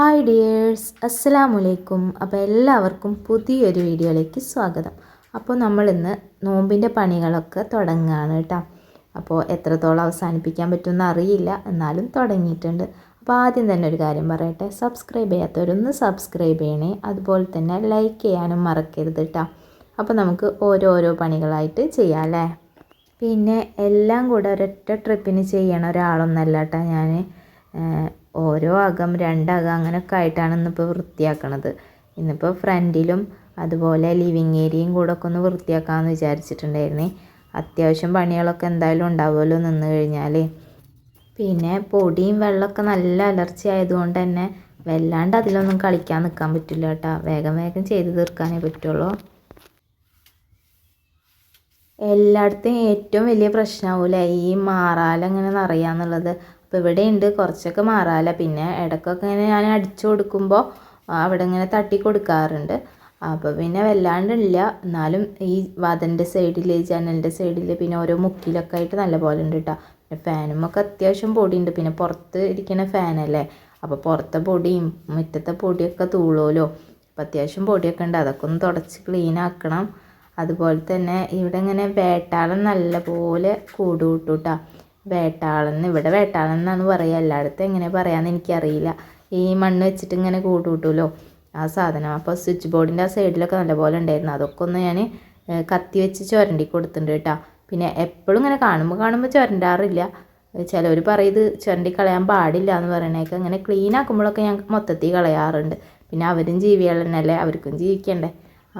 Hi dears അസ്സലാമു അലൈക്കും അപ്പോൾ എല്ലാവർക്കും പുതിയൊരു വീഡിയോയിലേക്ക് സ്വാഗതം. അപ്പോൾ നമ്മൾ ഇന്ന് നോമ്പിന്റെ പണികളൊക്കെ തുടങ്ങുകയാണ് കേട്ടോ. അപ്പോൾ എത്രത്തോളം അവസാനിപ്പിക്കാൻ പറ്റുമെന്ന് അറിയില്ല. എന്നാലും തുടങ്ങിയിട്ടുണ്ട്. അപ്പോൾ ആദ്യം തന്നെ ഒരു കാര്യം പറയട്ടെ. സബ്സ്ക്രൈബ് ചെയ്യാത്തവരൊന്ന് സബ്സ്ക്രൈബ് ചെയ്യണേ. അതുപോലെ തന്നെ ലൈക്ക് ചെയ്യാനും മറക്കരുത് കേട്ടോ. അപ്പോൾ നമുക്ക് ഓരോരോ പണികളായിട്ട് ചെയ്യാം അല്ലേ? പിന്നെ എല്ലാം കൂടെ ഒരൊറ്റ ട്രിപ്പിന് ചെയ്യണ ഒരാളൊന്നല്ല കേട്ടോ ഞാൻ ഓരോ അകം രണ്ടകം അങ്ങനെയൊക്കെ ആയിട്ടാണ് ഇന്നിപ്പോൾ വൃത്തിയാക്കണത്. ഇന്നിപ്പോൾ ഫ്രണ്ടിലും അതുപോലെ ലിവിങ് ഏരിയയും കൂടെ ഒക്കെ ഒന്ന് വൃത്തിയാക്കാമെന്ന് വിചാരിച്ചിട്ടുണ്ടായിരുന്നേ. അത്യാവശ്യം പണികളൊക്കെ എന്തായാലും ഉണ്ടാവുമല്ലോ നിന്ന് കഴിഞ്ഞാൽ പിന്നെ പൊടിയും വെള്ളമൊക്കെ നല്ല അലർച്ചി ആയതുകൊണ്ട് തന്നെ വല്ലാണ്ട് അതിലൊന്നും കളിക്കാൻ നിൽക്കാൻ പറ്റില്ല കേട്ടോ. വേഗം വേഗം ചെയ്ത് തീർക്കാനേ പറ്റുള്ളൂ. എല്ലായിടത്തും ഏറ്റവും വലിയ പ്രശ്നമാവില്ല ഈ മാറാലങ്ങനെ നിറയാന്നുള്ളത്. അപ്പോൾ ഇവിടെ ഉണ്ട് കുറച്ചൊക്കെ മാറാല. പിന്നെ ഇടയ്ക്കൊക്കെ ഇങ്ങനെ ഞാൻ അടിച്ചു കൊടുക്കുമ്പോൾ അവിടെ ഇങ്ങനെ തട്ടി കൊടുക്കാറുണ്ട്. അപ്പോൾ പിന്നെ വല്ലാണ്ടില്ല. എന്നാലും ഈ വതന്റെ സൈഡിൽ ജനലിന്റെ സൈഡിൽ പിന്നെ ഓരോ മുക്കിലൊക്കെ ആയിട്ട് നല്ല പോലെ ഉണ്ട് കേട്ടോ പിന്നെ ഫാനും ഒക്കെ അത്യാവശ്യം പൊടിയുണ്ട്. പിന്നെ പുറത്ത് ഇരിക്കുന്ന ഫാനല്ലേ. അപ്പോൾ പുറത്തെ പൊടിയും മുറ്റത്തെ പൊടിയൊക്കെ തൂളുമല്ലോ അപ്പോൾ അത്യാവശ്യം പൊടിയൊക്കെ ഉണ്ട്. അതൊക്കെ ഒന്ന് തുടച്ച് ക്ലീൻ ആക്കണം. അതുപോലെ തന്നെ ഇവിടെ ഇങ്ങനെ വേട്ടാളം നല്ലപോലെ കൂട് കൂട്ടും വേട്ടാളൻ ഇവിടെ വേട്ടാളൻ എന്നാണ് പറയുക. എല്ലായിടത്തും എങ്ങനെ പറയാമെന്ന് എനിക്കറിയില്ല. ഈ മണ്ണ് വെച്ചിട്ട് ഇങ്ങനെ കൂട്ടുകൂട്ടുമല്ലോ ആ സാധനം. അപ്പോൾ സ്വിച്ച് ബോർഡിന്റെ ആ സൈഡിലൊക്കെ നല്ലപോലെ ഉണ്ടായിരുന്നു. അതൊക്കെ ഒന്ന് ഞാൻ കത്തി വെച്ച് ചുരണ്ടി കൊടുത്തിട്ടുണ്ട് കേട്ടോ. പിന്നെ എപ്പോഴും ഇങ്ങനെ കാണുമ്പോൾ കാണുമ്പോൾ ചുരണ്ടാറില്ല. ചിലവർ പറയും ചുരണ്ടി കളയാൻ പാടില്ല എന്ന് പറയണേക്കെ. അങ്ങനെ ക്ലീൻ ആക്കുമ്പോഴൊക്കെ ഞങ്ങൾക്ക് മൊത്തത്തിൽ കളയാറുണ്ട്. പിന്നെ അവരും ജീവികൾ തന്നെയല്ലേ അവർക്കും ജീവിക്കണ്ടേ?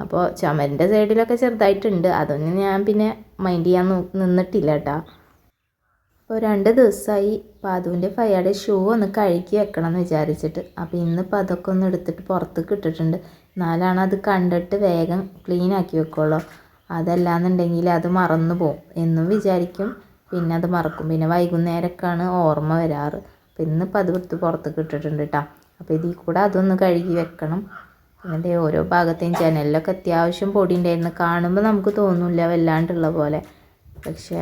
അപ്പോൾ ചുമരിന്റെ സൈഡിലൊക്കെ ചെറുതായിട്ടുണ്ട്. അതൊന്നും ഞാൻ പിന്നെ മൈൻഡ് ചെയ്യാൻ നിന്നിട്ടില്ല കേട്ടോ. രണ്ട് ദിവസമായി പാതുവിന്റെ ഫയയുടെ ഷൂ ഒന്ന് കഴുകി വെക്കണം എന്ന് വിചാരിച്ചിട്ട്. അപ്പോൾ ഇന്നിപ്പോൾ അതൊക്കെ ഒന്ന് എടുത്തിട്ട് പുറത്തേക്ക് ഇട്ടിട്ടുണ്ട്. എന്നാലാണ് അത് കണ്ടിട്ട് വേഗം ക്ലീൻ ആക്കി വെക്കുള്ളൂ. അതല്ലാന്നുണ്ടെങ്കിൽ അത് മറന്നു പോകും എന്നും വിചാരിക്കും പിന്നെ അത് മറക്കും. പിന്നെ വൈകുന്നേരമൊക്കെയാണ് ഓർമ്മ വരാറ്. അപ്പോൾ ഇന്നിപ്പോൾ അത് എടുത്ത് പുറത്തേക്ക് ഇട്ടിട്ടുണ്ട് കേട്ടോ അപ്പോൾ ഇതിൽ കൂടെ അതൊന്ന് കഴുകി വെക്കണം. പിന്നെ ഓരോ ഭാഗത്തെയും ജനലിലൊക്കെ അത്യാവശ്യം പൊടി ഉണ്ടായിരുന്നു. കാണുമ്പോൾ നമുക്ക് തോന്നില്ല വല്ലാണ്ടുള്ള പോലെ. പക്ഷേ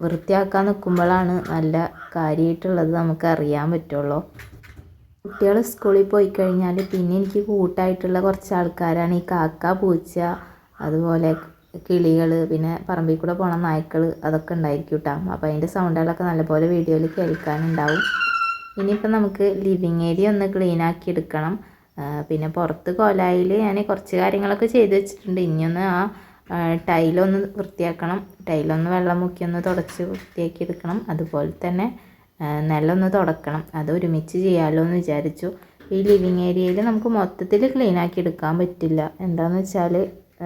വൃത്തിയാക്കാൻ നിൽക്കുമ്പോഴാണ് നല്ല കാര്യമായിട്ടുള്ളത് നമുക്ക് അറിയാൻ പറ്റുള്ളൂ. കുട്ടികൾ സ്കൂളിൽ പോയി കഴിഞ്ഞാൽ പിന്നെ എനിക്ക് കൂട്ടായിട്ടുള്ള കുറച്ച് ആൾക്കാരാണ് ഈ കാക്ക പൂച്ച അതുപോലെ കിളികൾ പിന്നെ പറമ്പിൽ കൂടെ പോണ നായ്ക്കൾ അതൊക്കെ ഉണ്ടായിരിക്കും അപ്പോൾ അതിന്റെ സൗണ്ടുകളൊക്കെ നല്ലപോലെ വീഡിയോയിൽ കേൾക്കാനുണ്ടാവും. ഇനിയിപ്പോൾ നമുക്ക് ലിവിങ് ഏരിയ ഒന്ന് ക്ലീൻ ആക്കി എടുക്കണം. പിന്നെ പുറത്ത് കോലായിൽ ഞാൻ കുറച്ച് കാര്യങ്ങളൊക്കെ ചെയ്ത് വെച്ചിട്ടുണ്ട്. ഇനിയൊന്ന് ആ ടൈലൊന്ന് വൃത്തിയാക്കണം. ടൈലൊന്ന് വെള്ളം മുക്കി ഒന്ന് തുടച്ച് വൃത്തിയാക്കി എടുക്കണം. അതുപോലെ തന്നെ നിലമൊന്ന് തുടക്കണം. അത് ഒരുമിച്ച് ചെയ്യാമല്ലോ എന്ന് വിചാരിച്ചു. ഈ ലിവിങ് ഏരിയയിൽ നമുക്ക് മൊത്തത്തിൽ ക്ലീൻ ആക്കി എടുക്കാൻ പറ്റില്ല. എന്താണെന്ന് വെച്ചാൽ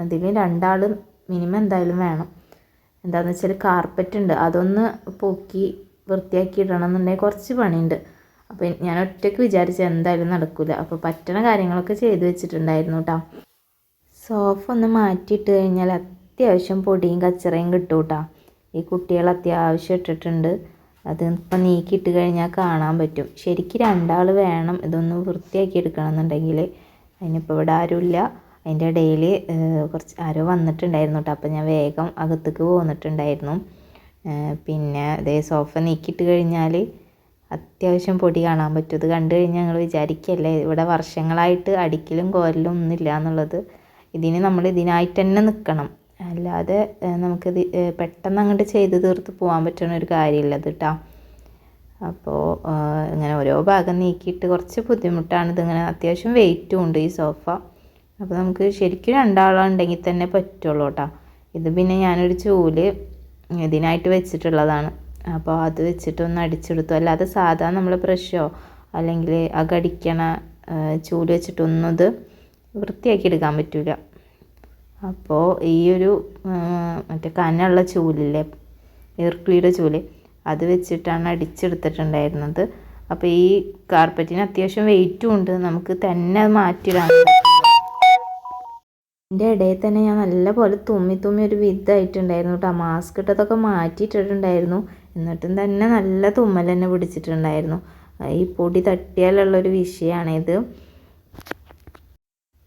അതിൽ രണ്ടാൾ മിനിമം എന്തായാലും വേണം. എന്താണെന്ന് വെച്ചാൽ കാർപ്പറ്റ് ഉണ്ട്. അതൊന്ന് പൊക്കി വൃത്തിയാക്കി ഇടണം എന്നുണ്ടെങ്കിൽ കുറച്ച് പണിയുണ്ട്. അപ്പോൾ ഞാൻ ഒറ്റയ്ക്ക് വിചാരിച്ച എന്തായാലും നടക്കില്ല അപ്പോൾ പറ്റണ കാര്യങ്ങളൊക്കെ ചെയ്തു വെച്ചിട്ടുണ്ടായിരുന്നു കേട്ടോ സോഫ ഒന്ന് മാറ്റിയിട്ട് കഴിഞ്ഞാൽ അത്യാവശ്യം പൊടിയും കച്ചറയും കിട്ടും കേട്ടോ ഈ കുട്ടികൾ അത്യാവശ്യം ഇട്ടിട്ടുണ്ട്. അത് ഇപ്പം നീക്കിയിട്ട് കഴിഞ്ഞാൽ കാണാൻ പറ്റും. ശരിക്കും രണ്ടാൾ വേണം ഇതൊന്ന് വൃത്തിയാക്കി എടുക്കണം എന്നുണ്ടെങ്കിൽ അതിനിപ്പോൾ ഇവിടെ ആരുമില്ല. അതിന്റെ ഇടയിൽ കുറച്ച് ആരോ വന്നിട്ടുണ്ടായിരുന്നു കേട്ടോ അപ്പോൾ ഞാൻ വേഗം അകത്തേക്ക് പോന്നിട്ടുണ്ടായിരുന്നു. പിന്നെ അതേ സോഫ നീക്കിയിട്ട് കഴിഞ്ഞാൽ അത്യാവശ്യം പൊടി കാണാൻ പറ്റും. ഇത് കണ്ടു കഴിഞ്ഞാൽ ഞങ്ങൾ വിചാരിക്കല്ലേ ഇവിടെ വർഷങ്ങളായിട്ട് അടിക്കലും കോരലും ഒന്നുമില്ല എന്നുള്ളത്. ഇതിന് നമ്മൾ ഇതിനായിട്ട് തന്നെ നിൽക്കണം. അല്ലാതെ നമുക്കിത് പെട്ടെന്ന് അങ്ങോട്ട് ചെയ്ത് തീർത്ത് പോകാൻ പറ്റുന്ന ഒരു കാര്യമില്ല ഇത് കേട്ടോ അപ്പോൾ ഇങ്ങനെ ഓരോ ഭാഗം നീക്കിയിട്ട് കുറച്ച് ബുദ്ധിമുട്ടാണ് ഇതിങ്ങനെ അത്യാവശ്യം വെയിറ്റും ഉണ്ട് ഈ സോഫ അപ്പോൾ നമുക്ക് ശരിക്കും രണ്ടാളുണ്ടെങ്കിൽ തന്നെ പറ്റുള്ളൂ കേട്ടോ ഇത് പിന്നെ ഞാനൊരു ചൂൽ ഇതിനായിട്ട് വെച്ചിട്ടുള്ളതാണ്. അപ്പോൾ അത് വെച്ചിട്ടൊന്ന് അടിച്ചെടുത്തു. അല്ലാതെ സാധാരണ നമ്മൾ ബ്രഷോ അല്ലെങ്കിൽ അകടിക്കണ ചൂൽ വെച്ചിട്ടൊന്നും ഇത് വൃത്തിയാക്കി എടുക്കാൻ പറ്റില്ല അപ്പോൾ ഈ ഒരു മറ്റേ കനുള്ള ചൂലില്ലേ ഇർക്കിളിയുടെ ചൂൽ അത് വെച്ചിട്ടാണ് അടിച്ചെടുത്തിട്ടുണ്ടായിരുന്നത്. അപ്പോൾ ഈ കാർപ്പറ്റിന് അത്യാവശ്യം വെയിറ്റും ഉണ്ട്. നമുക്ക് തന്നെ അത് മാറ്റിയിടാൻ എന്റെ ഇടയിൽ തന്നെ ഞാൻ നല്ലപോലെ തുമ്മി തുമ്മി ഒരു വിധമായിട്ടുണ്ടായിരുന്നു കേട്ടോ. മാസ്ക് ഇട്ടതൊക്കെ മാറ്റിയിട്ടിട്ടുണ്ടായിരുന്നു. എന്നിട്ടും തന്നെ നല്ല തുമ്മൽ തന്നെ പിടിച്ചിട്ടുണ്ടായിരുന്നു. ഈ പൊടി തട്ടിയാലുള്ളൊരു വിഷയമാണിത്.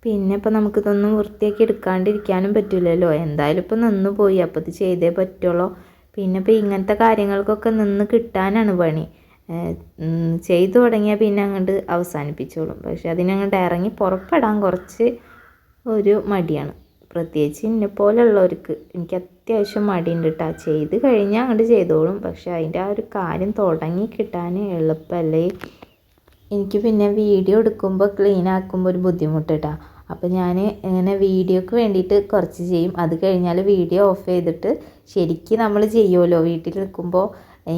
പിന്നെ ഇപ്പം നമുക്കിതൊന്നും വൃത്തിയാക്കി എടുക്കാണ്ടിരിക്കാനും പറ്റില്ലല്ലോ എന്തായാലും ഇപ്പം നിന്ന് പോയി. അപ്പോൾ ഇത് ചെയ്തേ പറ്റുള്ളൂ. പിന്നെ ഇപ്പം ഇങ്ങനത്തെ കാര്യങ്ങൾക്കൊക്കെ നിന്ന് കിട്ടാനാണ് പണി. ചെയ്തു തുടങ്ങിയാൽ പിന്നെ അങ്ങോട്ട് അവസാനിപ്പിച്ചോളും. പക്ഷെ അതിനങ്ങോട്ട് ഇറങ്ങി പുറപ്പെടാൻ കുറച്ച് ഒരു മടിയാണ്. പ്രത്യേകിച്ച് എന്നെ പോലെയുള്ളവർക്ക് എനിക്ക് അത്യാവശ്യം മടിയുണ്ട് കേട്ടോ ചെയ്ത് കഴിഞ്ഞാൽ അങ്ങോട്ട് ചെയ്തോളും. പക്ഷെ അതിന്റെ ആ ഒരു കാര്യം തുടങ്ങി കിട്ടാൻ എളുപ്പമല്ലേ എനിക്ക് പിന്നെ വീഡിയോ എടുക്കുമ്പോൾ ക്ലീൻ ആക്കുമ്പോൾ ഒരു ബുദ്ധിമുട്ട് കേട്ടോ അപ്പോൾ ഞാൻ ഇങ്ങനെ വീഡിയോക്ക് വേണ്ടിയിട്ട് കുറച്ച് ചെയ്യും. അത് കഴിഞ്ഞാൽ വീഡിയോ ഓഫ് ചെയ്തിട്ട് ശരിക്കും നമ്മൾ ചെയ്യുമല്ലോ വീട്ടിൽ നിൽക്കുമ്പോൾ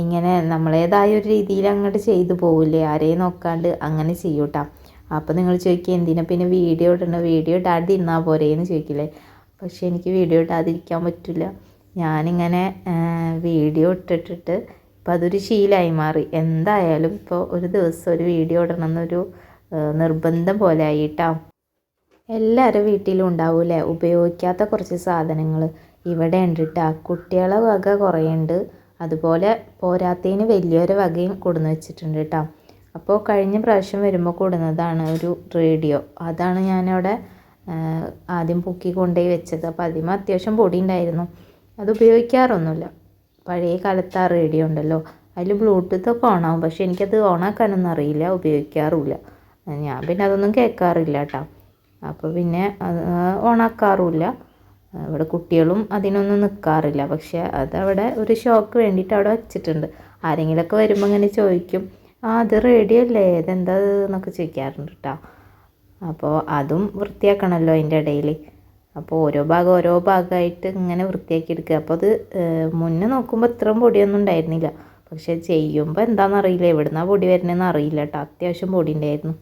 ഇങ്ങനെ നമ്മളേതായ ഒരു രീതിയിൽ അങ്ങോട്ട് ചെയ്തു പോവില്ലേ? ആരെയും നോക്കാണ്ട് അങ്ങനെ ചെയ്യൂട്ടാ. അപ്പോൾ നിങ്ങൾ ചോദിക്കുക എന്തിനാ പിന്നെ വീഡിയോ ഇടണം? വീഡിയോ ഇടാതെ ഇരുന്നാൽ പോരേന്ന് ചോദിക്കില്ലേ? പക്ഷേ എനിക്ക് വീഡിയോ ഇടാതിരിക്കാൻ പറ്റില്ല ഞാനിങ്ങനെ വീഡിയോ ഇട്ടിട്ടിട്ട് ഇപ്പോൾ അതൊരു ശീലമായി മാറി. എന്തായാലും ഇപ്പോൾ ഒരു ദിവസം ഒരു വീഡിയോ ഇടണം എന്നൊരു നിർബന്ധം പോലെ ആയിട്ടാ. എല്ലാവരുടെ വീട്ടിലും ഉണ്ടാവൂലെ ഉപയോഗിക്കാത്ത കുറച്ച് സാധനങ്ങൾ ഇവിടെ ഉണ്ട് കേട്ടോ കുട്ടികളെ വക കുറേ അതുപോലെ പോരാത്തതിന് വലിയൊരു വകയും കൊടുന്ന് വെച്ചിട്ടുണ്ട് കേട്ടോ അപ്പോൾ കഴിഞ്ഞ പ്രാവശ്യം വരുമ്പോൾ കൊടുന്നതാണ് ഒരു റേഡിയോ. അതാണ് ഞാനവിടെ ആദ്യം പൊക്കി കൊണ്ടുപോയി വെച്ചത്. അപ്പോൾ അതിന് അത്യാവശ്യം പൊടി ഉണ്ടായിരുന്നു. അത് ഉപയോഗിക്കാറൊന്നുമില്ല. പഴയ കാലത്ത് ആ റേഡിയോ ഉണ്ടല്ലോ. അതിൽ ബ്ലൂടൂത്ത് ഒക്കെ ഓണാവും. പക്ഷേ എനിക്കത് ഓണാക്കാനൊന്നും അറിയില്ല. ഉപയോഗിക്കാറുമില്ല. ഞാൻ പിന്നെ അതൊന്നും കേൾക്കാറില്ല കേട്ടോ അപ്പോൾ പിന്നെ അത് ഓണാക്കാറുമില്ല ഇവിടെ കുട്ടികളും അതിനൊന്നും നിൽക്കാറില്ല പക്ഷേ അതവിടെ ഒരു ഷോക്ക് വേണ്ടിയിട്ട് അവിടെ വെച്ചിട്ടുണ്ട്. ആരെങ്കിലുമൊക്കെ വരുമ്പോൾ ഇങ്ങനെ ചോദിക്കും ആ അത് റേഡിയല്ലേ ഇതെന്താ എന്നൊക്കെ ചോദിക്കാറുണ്ട് കേട്ടോ അപ്പോൾ അതും വൃത്തിയാക്കണമല്ലോ അതിന്റെ ഇടയിൽ അപ്പോൾ ഓരോ ഭാഗം ഓരോ ഭാഗമായിട്ട് ഇങ്ങനെ വൃത്തിയാക്കി എടുക്കുക. അപ്പോൾ അത് മുന്നേ നോക്കുമ്പോൾ ഇത്രയും പൊടിയൊന്നും ഉണ്ടായിരുന്നില്ല. പക്ഷേ ചെയ്യുമ്പോൾ എന്താണെന്നറിയില്ല എവിടുന്നാണ് പൊടി വരുന്നതെന്ന് അറിയില്ല കേട്ടോ അത്യാവശ്യം പൊടി ഉണ്ടായിരുന്നു.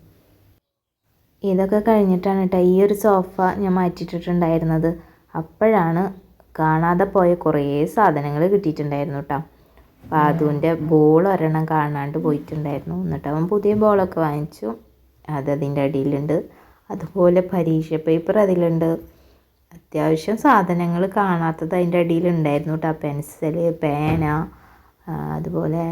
ഇതൊക്കെ കഴിഞ്ഞിട്ടാണ് കേട്ടോ ഈ ഒരു സോഫ ഞാൻ മാറ്റിയിട്ടിട്ടുണ്ടായിരുന്നത്. അപ്പോഴാണ് കാണാതെ പോയ കുറേ സാധനങ്ങൾ കിട്ടിയിട്ടുണ്ടായിരുന്നു കേട്ടോ അതുന്റെ ബോൾ ഒരെണ്ണം കാണാണ്ട് പോയിട്ടുണ്ടായിരുന്നു. എന്നിട്ട് അവൻ പുതിയ ബോളൊക്കെ വാങ്ങിച്ചു. അത് അതിന്റെ അടിയിലുണ്ട്. അതുപോലെ പരീക്ഷ പേപ്പർ അതിലുണ്ട്. അത്യാവശ്യം സാധനങ്ങൾ കാണാത്തത് അതിന്റെ അടിയിലുണ്ടായിരുന്നു കേട്ടോ പെൻസിൽ പേന അതുപോലെ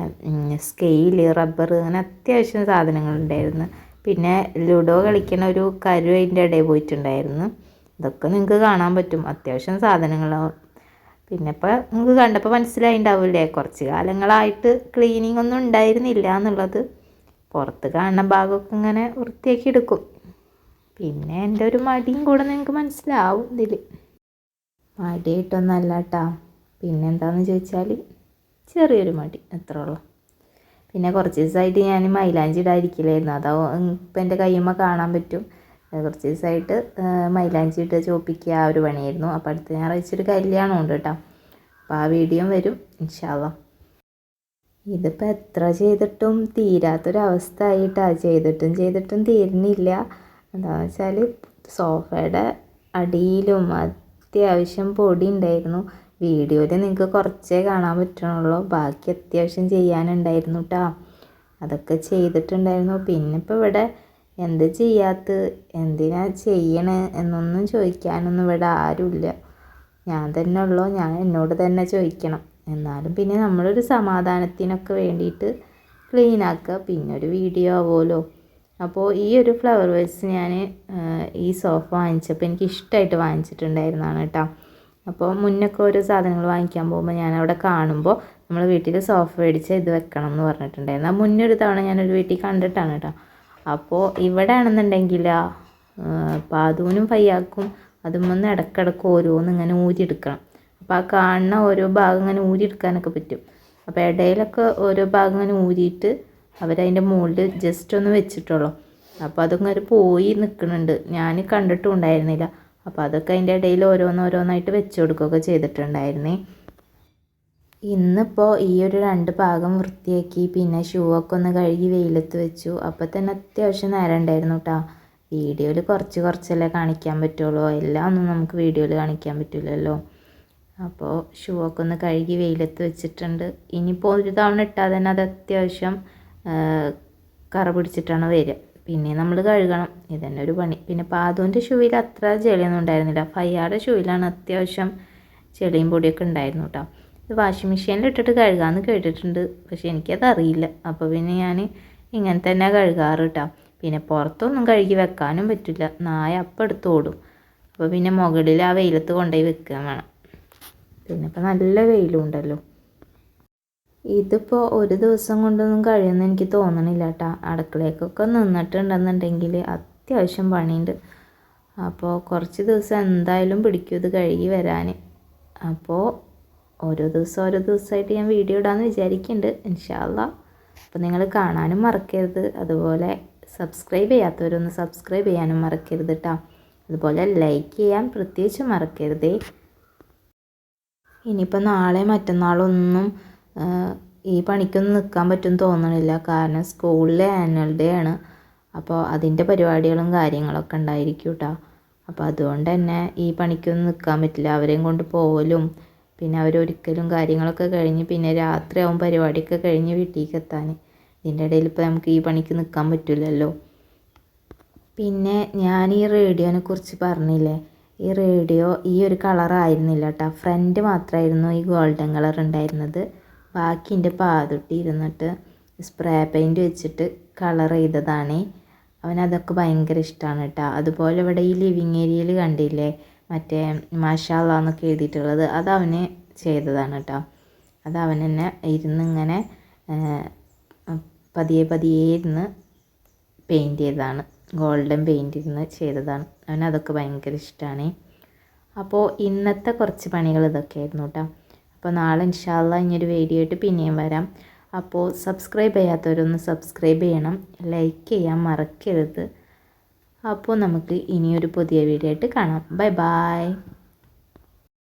സ്കെയിൽ റബ്ബർ അങ്ങനെ അത്യാവശ്യം സാധനങ്ങളുണ്ടായിരുന്നു. പിന്നെ ലുഡോ കളിക്കണ ഒരു കരു അതിന്റെ ഇടയിൽ പോയിട്ടുണ്ടായിരുന്നു. ഇതൊക്കെ നിങ്ങൾക്ക് കാണാൻ പറ്റും. അത്യാവശ്യം സാധനങ്ങളാവും. പിന്നെ ഇപ്പോൾ നിങ്ങൾക്ക് കണ്ടപ്പോൾ മനസ്സിലായിണ്ടാവില്ലേ? കുറച്ച് കാലങ്ങളായിട്ട് ക്ലീനിങ് ഒന്നും ഉണ്ടായിരുന്നില്ല എന്നുള്ളത്. പുറത്ത് കാണുന്ന ഭാഗമൊക്കെ ഇങ്ങനെ വൃത്തിയാക്കി എടുക്കും. പിന്നെ എന്റെ ഒരു മടിയും കൂടെ നിങ്ങൾക്ക് മനസ്സിലാവും ഇതിൽ മടിയായിട്ടൊന്നല്ല കേട്ടോ പിന്നെ എന്താണെന്ന് ചോദിച്ചാൽ ചെറിയൊരു മടി. അത്രേ ഉള്ളൂ. പിന്നെ കുറച്ച് ദിവസമായിട്ട് ഞാൻ മൈലാഞ്ചി ഇടാതിരിക്കില്ലായിരുന്നു. അതാ ഇപ്പം എന്റെ കയ്യുമ്മ കാണാൻ പറ്റും. കുറച്ച് ദിവസമായിട്ട് മൈലാഞ്ചി ഇട്ട് ചോപ്പിക്കുക ആ ഒരു പണിയായിരുന്നു. അപ്പോൾ അടുത്ത ഞായറാഴ്ച കല്യാണം ഉണ്ട് കേട്ടോ. അപ്പോൾ ആ വീഡിയോ വരും ഇൻഷാല്ല ഇതിപ്പോൾ എത്ര ചെയ്തിട്ടും തീരാത്തൊരവസ്ഥ ആയിട്ടാണ് ചെയ്തിട്ടും ചെയ്തിട്ടും തീരുന്നില്ല. എന്താണെന്ന് വെച്ചാൽ സോഫയുടെ അടിയിലും അത്യാവശ്യം പൊടി ഉണ്ടായിരുന്നു. വീഡിയോയിൽ നിങ്ങൾക്ക് കുറച്ചേ കാണാൻ പറ്റണുള്ളൂ. ബാക്കി അത്യാവശ്യം ചെയ്യാനുണ്ടായിരുന്നു കേട്ടോ അതൊക്കെ ചെയ്തിട്ടുണ്ടായിരുന്നു. പിന്നെ ഇപ്പോൾ ഇവിടെ എന്ത് ചെയ്യാത്ത എന്തിനാ ചെയ്യണേ എന്നൊന്നും ചോദിക്കാനൊന്നും ഇവിടെ ആരുമില്ല ഞാൻ തന്നെ ഉള്ളൂ. ഞാൻ എന്നോട് തന്നെ ചോദിക്കണം. എന്നാലും പിന്നെ നമ്മളൊരു സമാധാനത്തിനൊക്കെ വേണ്ടിയിട്ട് ക്ലീൻ ആക്കുക പിന്നെ ഒരു വീഡിയോ ആവുമല്ലോ അപ്പോൾ ഈ ഒരു ഫ്ലവർ വേസ് ഞാൻ ഈ സോഫ വാങ്ങിച്ചപ്പോൾ എനിക്ക് ഇഷ്ടമായിട്ട് വാങ്ങിച്ചിട്ടുണ്ടായിരുന്നതാണ് കേട്ടോ അപ്പോൾ മുന്നൊക്കെ ഓരോ സാധനങ്ങൾ വാങ്ങിക്കാൻ പോകുമ്പോൾ ഞാൻ അവിടെ കാണുമ്പോൾ നമ്മൾ വീട്ടിൽ സോഫ മേടിച്ച് ഇത് വെക്കണം എന്ന് പറഞ്ഞിട്ടുണ്ടായിരുന്നു. ആ മുന്നൊരു തവണ ഞാനൊരു വീട്ടിൽ കണ്ടിട്ടാണ് കേട്ടോ. അപ്പോൾ ഇവിടെ ആണെന്നുണ്ടെങ്കിൽ പാതൂനും ഫയ്യാക്കും അതുമൊന്ന് ഇടക്കിടക്ക് ഓരോന്ന് ഇങ്ങനെ ഊരിയെടുക്കണം അപ്പോൾ ആ കാണുന്ന ഓരോ ഭാഗം ഇങ്ങനെ ഊരിയെടുക്കാനൊക്കെ പറ്റും. അപ്പോൾ ഇടയിലൊക്കെ ഓരോ ഭാഗം ഇങ്ങനെ ഊരിയിട്ട് അവരതിന്റെ മുകളിൽ ജസ്റ്റ് ഒന്ന് വെച്ചിട്ടുള്ളൂ. അപ്പോൾ അതിങ്ങനെ പോയി നിൽക്കുന്നുണ്ട്. ഞാൻ കണ്ടിട്ടും ഉണ്ടായിരുന്നില്ല. അപ്പോൾ അതൊക്കെ അതിന്റെ ഇടയിൽ ഓരോന്നോരോന്നായിട്ട് വെച്ച് കൊടുക്കുകയൊക്കെ ചെയ്തിട്ടുണ്ടായിരുന്നേ. ഇന്നിപ്പോൾ ഈ ഒരു രണ്ട് ഭാഗം വൃത്തിയാക്കി പിന്നെ ഷൂ ഒക്കെ ഒന്ന് കഴുകി വെയിലത്ത് വെച്ചു. അപ്പോൾ തന്നെ അത്യാവശ്യം നേരം ഉണ്ടായിരുന്നു കേട്ടോ വീഡിയോയിൽ കുറച്ച് കുറച്ചല്ലേ കാണിക്കാൻ പറ്റുള്ളൂ. എല്ലാം ഒന്നും നമുക്ക് വീഡിയോയിൽ കാണിക്കാൻ പറ്റില്ലല്ലോ അപ്പോൾ ഷൂ ഒക്കെ ഒന്ന് കഴുകി വെയിലത്ത് വെച്ചിട്ടുണ്ട്. ഇനിയിപ്പോൾ ഒരു തവണ ഇട്ടാൽ തന്നെ അത് അത്യാവശ്യം കറ പിടിച്ചിട്ടാണ് വരിക. പിന്നെ നമ്മൾ കഴുകണം. ഇതന്നെ ഒരു പണി. പിന്നെ പാതുവിന്റെ ഷൂവിൽ അത്ര ചെളിയൊന്നും ഉണ്ടായിരുന്നില്ല. ഫയ്യാടെ ഷൂവിലാണ് അത്യാവശ്യം ചെളിയും പൊടിയൊക്കെ ഉണ്ടായിരുന്നു കേട്ടോ ഇത് വാഷിംഗ് മെഷീനിൽ ഇട്ടിട്ട് കഴുകാമെന്ന് കേട്ടിട്ടുണ്ട്. പക്ഷേ എനിക്കത് അറിയില്ല. അപ്പോൾ പിന്നെ ഞാൻ ഇങ്ങനെ തന്നെ കഴുകാറ് കേട്ടോ പിന്നെ പുറത്തൊന്നും കഴുകി വെക്കാനും പറ്റില്ല. നായ അപ്പം എടുത്തോടും അപ്പോൾ പിന്നെ മുകളിൽ ആ വെയിലത്ത് കൊണ്ടുപോയി വെക്കുക വേണം. പിന്നെ ഇപ്പം നല്ല വെയിലും ഉണ്ടല്ലോ. ഇതിപ്പോൾ ഒരു ദിവസം കൊണ്ടൊന്നും കഴിയുമെന്ന് എനിക്ക് തോന്നണില്ല കേട്ടോ അടുക്കളയ്ക്കൊക്കെ നിന്നിട്ടുണ്ടെന്നുണ്ടെങ്കിൽ അത്യാവശ്യം പണിയുണ്ട്. അപ്പോൾ കുറച്ച് ദിവസം എന്തായാലും പിടിക്കും ഇത് കഴുകി വരാൻ. അപ്പോൾ ഓരോ ദിവസം ഓരോ ദിവസമായിട്ട് ഞാൻ വീഡിയോ ഇടാമെന്ന് വിചാരിക്കുന്നുണ്ട് ഇൻഷാല്ല അപ്പോൾ നിങ്ങൾ കാണാനും മറക്കരുത്. അതുപോലെ സബ്സ്ക്രൈബ് ചെയ്യാത്തവരൊന്ന് സബ്സ്ക്രൈബ് ചെയ്യാനും മറക്കരുത് കേട്ടോ അതുപോലെ ലൈക്ക് ചെയ്യാൻ പ്രത്യേകിച്ച് മറക്കരുതേ. ഇനിയിപ്പോൾ നാളെ മറ്റന്നാളൊന്നും ഈ പണിക്കൊന്നും നിൽക്കാൻ പറ്റും തോന്നണില്ല. കാരണം സ്കൂളിലെ ആനുവൽ ഡേ ആണ്. അപ്പോൾ അതിന്റെ പരിപാടികളും കാര്യങ്ങളൊക്കെ ഉണ്ടായിരിക്കും കേട്ടോ അപ്പോൾ അതുകൊണ്ട് തന്നെ ഈ പണിക്കൊന്നും നിൽക്കാൻ പറ്റില്ല. അവരെയും കൊണ്ട് പോകലും പിന്നെ അവരൊരിക്കലും കാര്യങ്ങളൊക്കെ കഴിഞ്ഞ് പിന്നെ രാത്രിയാവും പരിപാടിയൊക്കെ കഴിഞ്ഞ് വീട്ടിലേക്ക് എത്താൻ ഇതിന്റെ ഇടയിൽ ഇപ്പോൾ നമുക്ക് ഈ പണിക്ക് നിൽക്കാൻ പറ്റില്ലല്ലോ പിന്നെ ഞാൻ ഈ റേഡിയോനെ കുറിച്ച് പറഞ്ഞില്ലേ? ഈ റേഡിയോ ഈ ഒരു കളറായിരുന്നില്ല കേട്ടോ ഫ്രണ്ട് മാത്രമായിരുന്നു ഈ ഗോൾഡൻ കളർ ഉണ്ടായിരുന്നത്. ബാക്കി എന്റെ പാതൊട്ടി ഇരുന്നിട്ട് സ്പ്രേ പെയിന്റ് വെച്ചിട്ട് കളർ ചെയ്തതാണ്. അവനതൊക്കെ ഭയങ്കര ഇഷ്ടമാണ് കേട്ടോ. അതുപോലെ ഇവിടെ ഈ ലിവിങ് ഏരിയയിൽ കണ്ടില്ലേ? മറ്റേ മാഷാല്ല എന്നൊക്കെ എഴുതിയിട്ടുള്ളത്. അത് അവന് ചെയ്തതാണ് കേട്ടോ. അത് അവൻ തന്നെ ഇരുന്ന് ഇങ്ങനെ പതിയെ പതിയെ ഇരുന്ന് പെയിന്റ് ചെയ്തതാണ്. ഗോൾഡൻ പെയിന്റ് ഇരുന്ന് ചെയ്തതാണ്. അവനതൊക്കെ ഭയങ്കര ഇഷ്ടമാണ് അപ്പോൾ ഇന്നത്തെ കുറച്ച് പണികൾ ഇതൊക്കെ ആയിരുന്നു കേട്ടോ. അപ്പോൾ നാളെ ഇൻഷാല്ല ഇനിയൊരു വീഡിയോ ആയിട്ട് പിന്നെയും വരാം. അപ്പോൾ സബ്സ്ക്രൈബ് ചെയ്യാത്തവരൊന്ന് സബ്സ്ക്രൈബ് ചെയ്യണം. ലൈക്ക് ചെയ്യാൻ മറക്കരുത്. അപ്പോൾ നമുക്ക് ഇനിയൊരു പുതിയ വീഡിയോ ആയിട്ട് കാണാം. Bye bye